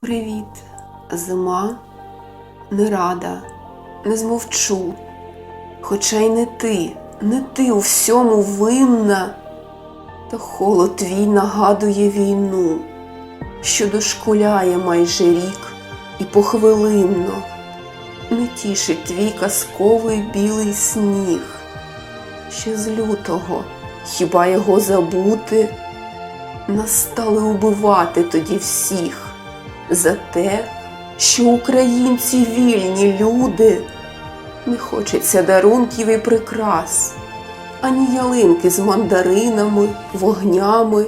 Привіт, зима, не рада, не змовчу. Хоча й не ти, не ти у всьому винна, та холод твій нагадує війну, що дошкуляє майже рік і похвилинно не тішить твій казковий білий сніг. Ще з лютого, хіба його забути? Нас стали убивати тоді всіх за те, що українці вільні люди. Не хочеться дарунків і прикрас, ані ялинки з мандаринами, вогнями.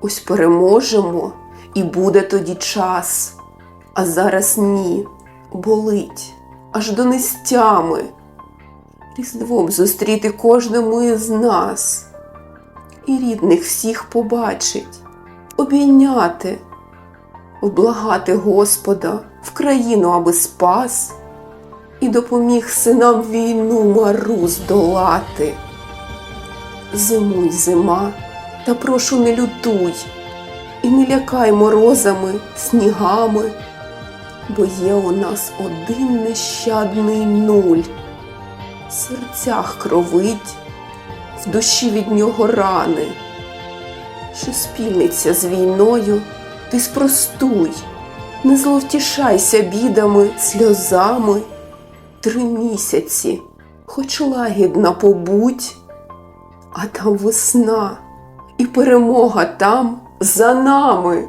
Ось переможемо, і буде тоді час. А зараз ні, болить, аж до нестями. Різдвом зустріти кожному із нас, і рідних всіх побачить, обійняти, облагати Господа в країну, аби спас, і допоміг синам війну мару здолати. Зимуй, зима, та прошу не лютуй, і не лякай морозами, снігами, бо є у нас один нещадний нуль. В серцях кровить, в душі від нього рани. Що спільниться з війною, ти спростуй, не зловтішайся бідами, сльозами. Три місяці, хоч лагідна побудь, а там весна і перемога там за нами.